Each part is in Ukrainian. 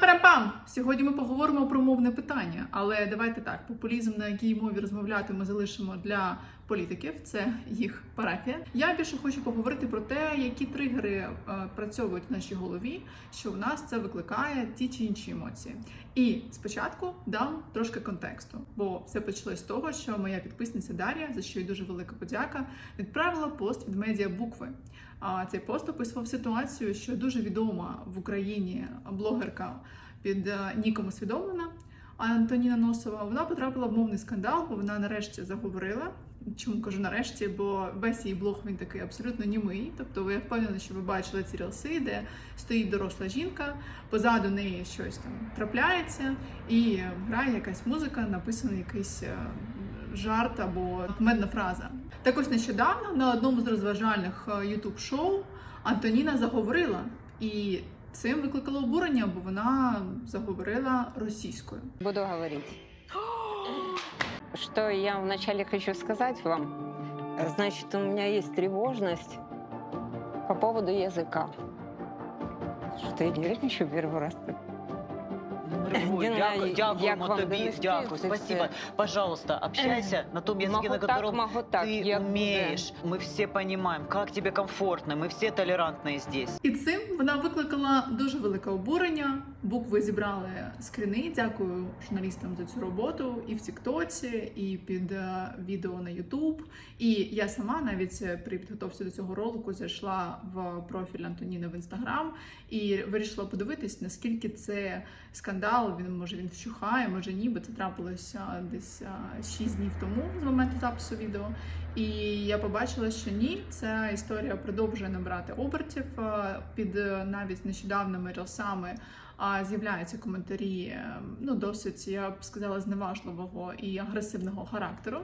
Пам-парам-пам! Сьогодні ми поговоримо про мовне питання, але давайте так: популізм, на якій мові розмовляти, ми залишимо для політиків. Це їх парафія. Я більше хочу поговорити про те, які тригери е, працьовують в нашій голові, що в нас це викликає ті чи інші емоції. І спочатку дам трошки контексту, бо все почалось з того, що моя підписниця Дар'я, за що їй дуже велика подяка, відправила пост від медіа букви. А цей пост описував ситуацію, що дуже відома в Україні блогерка під е, ніком усвідомлена Антоніна Носова. Вона потрапила в мовний скандал, бо вона нарешті заговорила. Чому кажу нарешті? Бо весь її блог він такий абсолютно німий. Тобто, я впевнена, що ви бачили ці рілси, де стоїть доросла жінка, позаду неї щось там трапляється, і грає якась музика, написаний якийсь е, жарт або медна фраза. Так ось нещодавно на одному з розважальних ютуб шоу Антоніна заговорила, і цим викликало обурення, бо вона заговорила російською. Буду говорить. Что я вначале хочу сказать вам. Значит, у меня есть тревожность по поводу языка. Что я нервничаю первый раз Нервуй. Не Дякую, знаю, дякуємо як вам тобі, донести дякую, це спасибо. все. Пожалуйста, общайся на том языке, Могу на так, котором могу так. ты як буде. умеешь. Мы все понимаем, как тебе комфортно, мы все толерантные здесь. І цим вона викликала дуже велике обурення. Букви зібрали скріни. Дякую журналістам за цю роботу і в Тіктоці, і під е, відео на Ютуб. І я сама навіть е, при підготовці до цього ролику зайшла в профіль Антоніни в інстаграм і вирішила подивитись, наскільки це скандал. Він може він вщухає, може ні, бо це трапилося десь 6 днів тому з моменту запису відео. І я побачила, що ні, ця історія продовжує набрати обертів під е, навіть нещодавними рілсами. З'являються коментарі, е, ну досить я б сказала, зневажливого і агресивного характеру.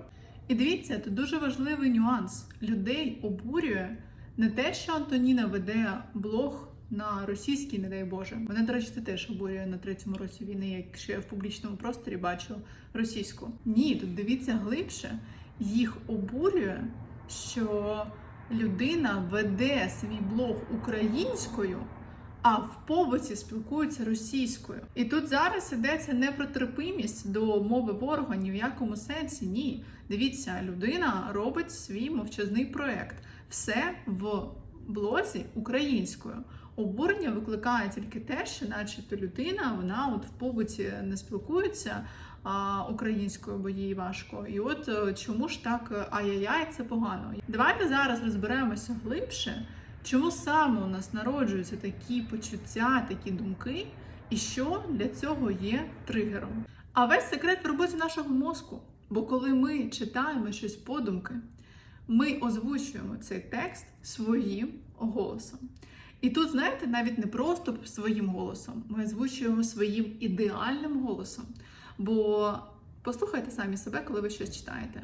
І дивіться, тут дуже важливий нюанс. Людей обурює не те, що Антоніна веде блог на російській, не дай Боже. Мене, до речі, це теж обурює на третьому році війни, якщо я в публічному просторі бачу російську. Ні, тут дивіться глибше. Їх обурює, що людина веде свій блог українською, а в побуті спілкується російською. І тут зараз йдеться не про терпимість до мови ворога, ні в якому сенсі. Ні. Дивіться, людина робить свій мовчазний проект. Все в блозі українською. Обурення викликає тільки те, що, начебто, людина вона от в побуті не спілкується а, українською, бо їй важко. І от е, чому ж так е, ай-яй-яй, це погано. Давайте зараз розберемося глибше, чому саме у нас народжуються такі почуття, такі думки, і що для цього є тригером. А весь секрет в роботі нашого мозку. Бо коли ми читаємо щось подумки, ми озвучуємо цей текст своїм голосом. І тут, знаєте, навіть не просто своїм голосом, ми озвучуємо своїм ідеальним голосом. Бо послухайте самі себе, коли ви щось читаєте.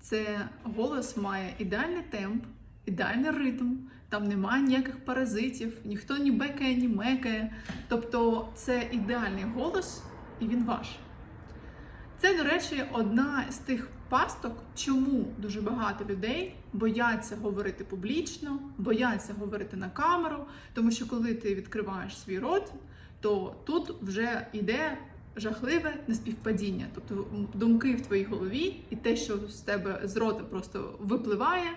Це голос має ідеальний темп, ідеальний ритм, там немає ніяких паразитів, ніхто ні бекає, ні мекає. Тобто це ідеальний голос, і він ваш. Це, до речі, одна з тих пасток, чому дуже багато людей бояться говорити публічно, бояться говорити на камеру, тому що коли ти відкриваєш свій рот, то тут вже йде жахливе неспівпадіння. Тобто думки в твоїй голові і те, що з тебе з рота просто випливає,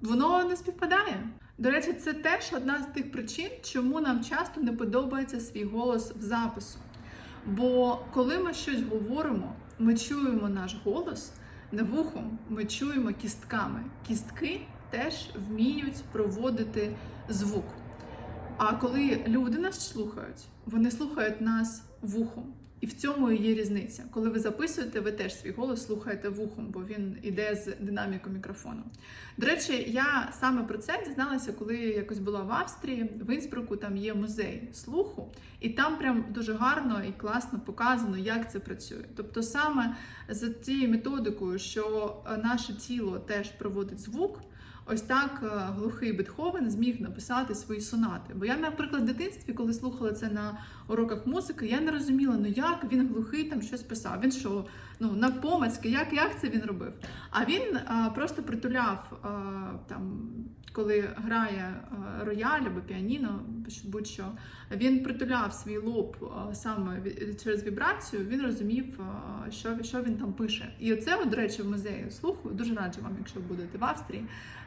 воно не співпадає. До речі, це теж одна з тих причин, чому нам часто не подобається свій голос в запису. Бо коли ми щось говоримо, ми чуємо наш голос не вухом, ми чуємо кістками. Кістки теж вміють проводити звук. А коли люди нас слухають, вони слухають нас вухом. І в цьому і є різниця. Коли ви записуєте, ви теж свій голос слухаєте вухом, бо він іде з динаміку мікрофону. До речі, я саме про це дізналася, коли якось була в Австрії, в Інсбруку, там є музей слуху, і там прям дуже гарно і класно показано, як це працює. Тобто, саме за цією методикою, що е, наше тіло теж проводить звук. Ось так е, глухий Бетховен зміг написати свої сонати. Бо я, наприклад, в дитинстві, коли слухала це на уроках музики, я не розуміла, ну як він глухий там щось писав. Він що, ну навпомацьки, як, як це він робив? А він а, просто притуляв а, там, коли грає а, рояль або піаніно, будь-що, він притуляв свій лоб саме через вібрацію, він розумів, що, що він там пише. І оце, до речі, в музеї слуху дуже раджу вам, якщо будете в Австрії,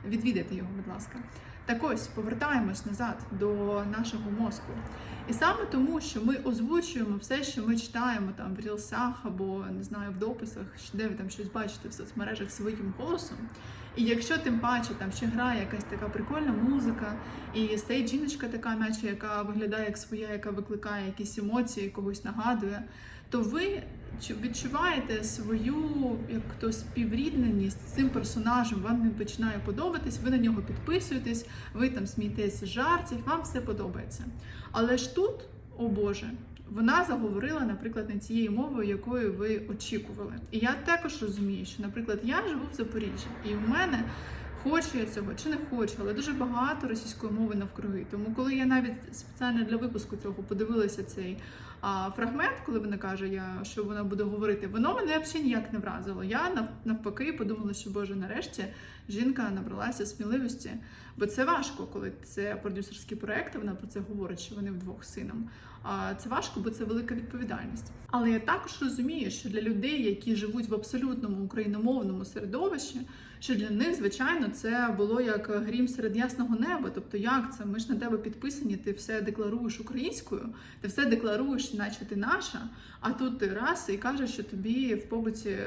відвідати його, будь ласка. Так ось повертаємось назад до нашого мозку. І саме тому, що ми озвучуємо все, що ми читаємо там в рілсах або не знаю в дописах, де ви там щось бачите в соцмережах своїм голосом. І якщо тим паче там ще грає якась така прикольна музика, і стоїть жіночка така, наче яка виглядає як своя, яка викликає якісь емоції, когось нагадує, то ви відчуваєте свою як то співрідненість з цим персонажем, вам він починає подобатись, ви на нього підписуєтесь, ви там смієтесь жартів, вам все подобається. Але ж тут, о Боже, вона заговорила, наприклад, не цією мовою, якою ви очікували. І я також розумію, що, наприклад, я живу в Запоріжжі, і в мене. Хочу я цього чи не хочу, але дуже багато російської мови навкруги. Тому коли я навіть спеціально для випуску цього подивилася цей фрагмент, коли вона каже, я, що вона буде говорити, воно мене взагалі ніяк не вразило. Я навпаки подумала, що Боже, нарешті жінка набралася сміливості. Бо це важко, коли це продюсерський проект, а вона про це говорить, що вони вдвох з сином. А це важко, бо це велика відповідальність. Але я також розумію, що для людей, які живуть в абсолютному україномовному середовищі, що для них, звичайно, це було як грім серед ясного неба. Тобто, як це? Ми ж на тебе підписані, ти все декларуєш українською, ти все декларуєш, наче ти наша, а тут ти раз і кажеш, що тобі в побуті.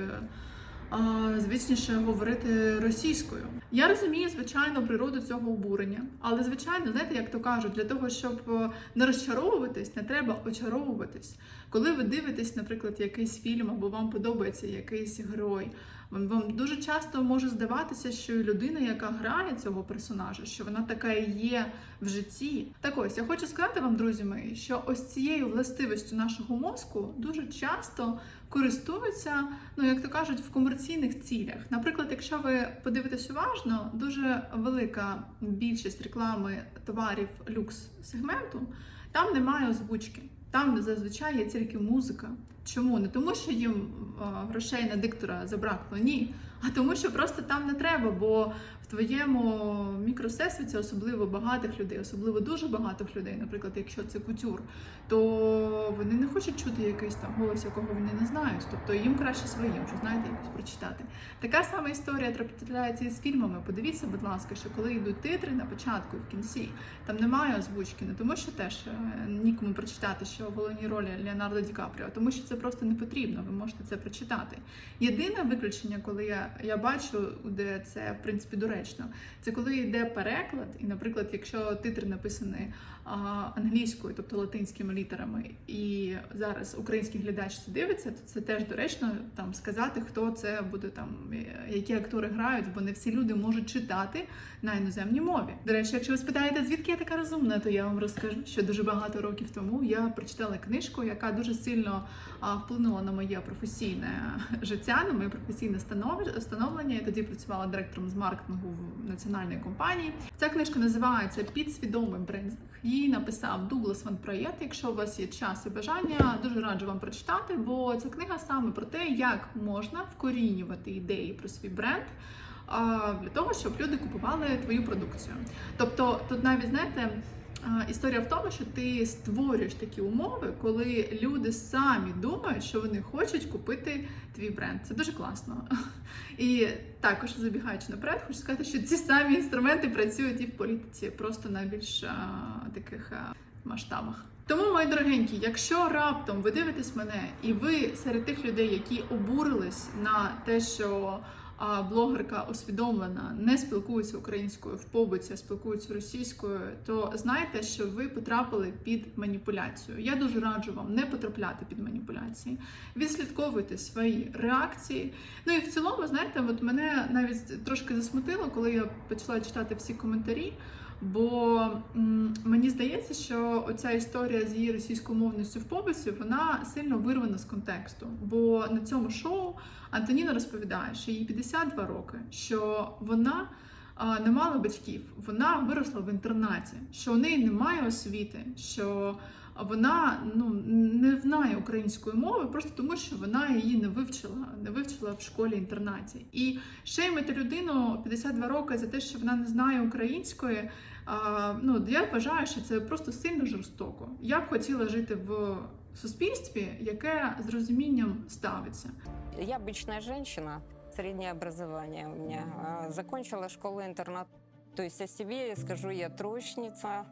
Звичніше говорити російською. Я розумію, звичайно, природу цього обурення, але звичайно, знаєте, як то кажуть, для того, щоб е, не розчаровуватись, не треба очаровуватись. Коли ви дивитесь, наприклад, якийсь фільм або вам подобається якийсь герой, вам дуже часто може здаватися, що людина, яка грає цього персонажа, що вона така і є в житті. Так ось я хочу сказати вам, друзі мої, що ось цією властивістю нашого мозку дуже часто користуються, ну як то кажуть, в комерційних цілях. Наприклад, якщо ви подивитесь уважно, дуже велика більшість реклами товарів люкс сегменту, там немає озвучки. Там зазвичай є тільки музика. Чому? Не тому, що їм грошей на диктора забракло, ні. А тому, що просто там не треба, бо твоєму мікросесвіті особливо багатих людей, особливо дуже багатих людей, наприклад, якщо це кутюр, то вони не хочуть чути якийсь там голос, якого вони не знають. Тобто їм краще своїм, що знаєте, якось прочитати. Така сама історія трапляється і з фільмами. Подивіться, будь ласка, що коли йдуть титри на початку і в кінці, там немає озвучки, не тому, що теж е, нікому прочитати, що в головній ролі Леонардо Ді Капріо, тому що це просто не потрібно. Ви можете це прочитати. Єдине виключення, коли я, я бачу, де це в принципі доречно, це коли йде переклад, і, наприклад, якщо титр написаний англійською, тобто латинськими літерами, і зараз український глядач це дивиться, то це теж доречно там сказати, хто це буде там, е, які актори грають, бо не всі люди можуть читати на іноземній мові. До речі, якщо ви спитаєте, звідки я така розумна, то я вам розкажу, що дуже багато років тому я прочитала книжку, яка дуже сильно вплинула на моє професійне життя, на моє професійне становлення. Я тоді працювала директором з маркетингу в національній компанії. Ця книжка називається Підсвідомий брендинг. Її написав Дуглас Ван Проєт. Якщо у вас є час і бажання, дуже раджу вам прочитати, бо ця книга саме про те, як можна вкорінювати ідеї про свій бренд. Для того щоб люди купували твою продукцію. Тобто, тут навіть знаєте, Історія в тому, що ти створюєш такі умови, коли люди самі думають, що вони хочуть купити твій бренд. Це дуже класно. І також забігаючи наперед, хочу сказати, що ці самі інструменти працюють і в політиці, просто на більш а, таких а, масштабах. Тому, мої дорогенькі, якщо раптом ви дивитесь мене, і ви серед тих людей, які обурились на те, що а блогерка усвідомлена, не спілкується українською в побуті, а спілкується російською, то знайте, що ви потрапили під маніпуляцію. Я дуже раджу вам не потрапляти під маніпуляції. Відслідковуйте свої реакції. Ну і в цілому, знаєте, от мене навіть трошки засмутило, коли я почала читати всі коментарі. Бо мені здається, що оця історія з її російськомовністю в побуті, вона сильно вирвана з контексту. Бо на цьому шоу Антоніна розповідає, що їй 52 роки, що вона не мала батьків, вона виросла в інтернаті, що у неї немає освіти, що вона ну не знає української мови, просто тому що вона її не вивчила, не вивчила в школі інтернаті. І шеймити людину 52 роки за те, що вона не знає української. А, ну я вважаю, що це просто сильно жорстоко. Я б хотіла жити в суспільстві, яке з розумінням ставиться. Я обычная женщина, среднее образование у меня. А, Закончила школу-интернат. То есть о себе я скажу, я троечница.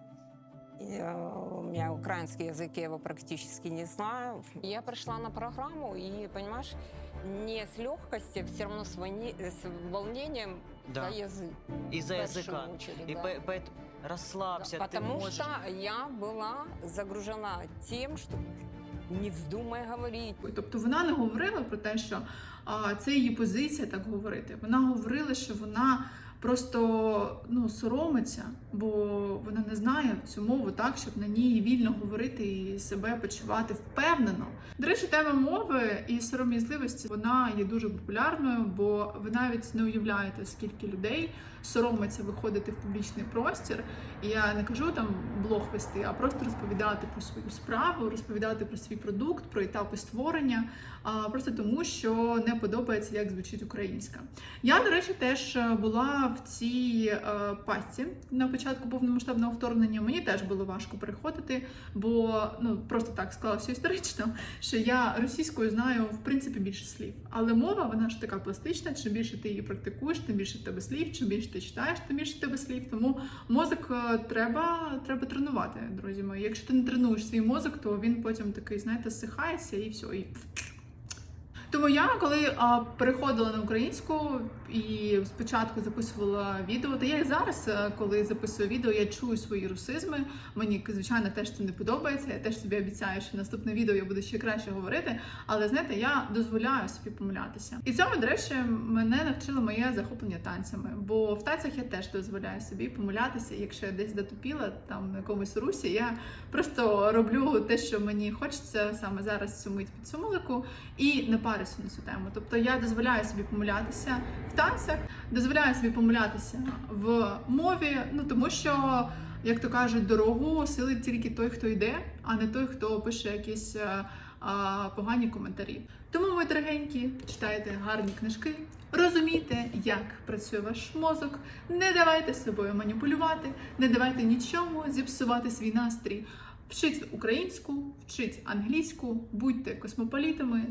И, э, У меня украинский язык, я его практически не знаю. Я пришла на программу и, понимаешь, не с легкостью, все равно с, волне- с волнением Да. за язык. Из-за в первую языка. очередь, И да. по- поэт- расслабься, Да, ты потому можешь. что я была загружена тем, что не вздумай говорить. Тобто вона не говорила про те, що а, це її позиція так говорити. Вона говорила, що вона просто ну, соромиться, бо вона не знає цю мову так, щоб на ній вільно говорити і себе почувати впевнено. До речі, тема мови і сором'язливості вона є дуже популярною, бо ви навіть не уявляєте, скільки людей соромиться виходити в публічний простір. І я не кажу там блог вести, а просто розповідати про свою справу, розповідати про свій продукт, про етапи створення, просто тому, що не подобається, як звучить українська. Я, до речі, теж е, була в цій е, пастці на початку повномасштабного вторгнення. Мені теж було важко переходити, бо ну просто так склалося історично, що я російською знаю в принципі більше слів. Але мова вона ж така пластична. Чим більше ти її практикуєш, тим більше в тебе слів, чим більше ти читаєш, тим більше в тебе слів. Тому мозок е, треба, треба тренувати, друзі мої. Якщо ти не тренуєш свій мозок, то він потім такий, знаєте, зсихається і все. І... Тому я, коли а, переходила на українську і спочатку записувала відео, та я і зараз, е, коли записую відео, я чую свої русизми. Мені звичайно теж це не подобається. Я теж собі обіцяю, що наступне відео я буду ще краще говорити. Але знаєте, я дозволяю собі помилятися. І цьому, до речі, мене навчило моє захоплення танцями. Бо в танцях я теж дозволяю собі помилятися. Якщо я десь затупіла там на якомусь русі, я просто роблю те, що мені хочеться саме зараз цю мить під цю музику, і не парюся на цю тему. Тобто я дозволяю собі помилятися в танцях, дозволяю собі помилятися в мові, ну тому що. Як то кажуть, дорогу силить тільки той, хто йде, а не той, хто пише якісь е, а, погані коментарі. Тому, мої дорогенькі, читайте гарні книжки, розумійте, як працює ваш мозок, не давайте собою маніпулювати, не давайте нічому зіпсувати свій настрій. Вчіть українську, вчіть англійську, будьте космополітами,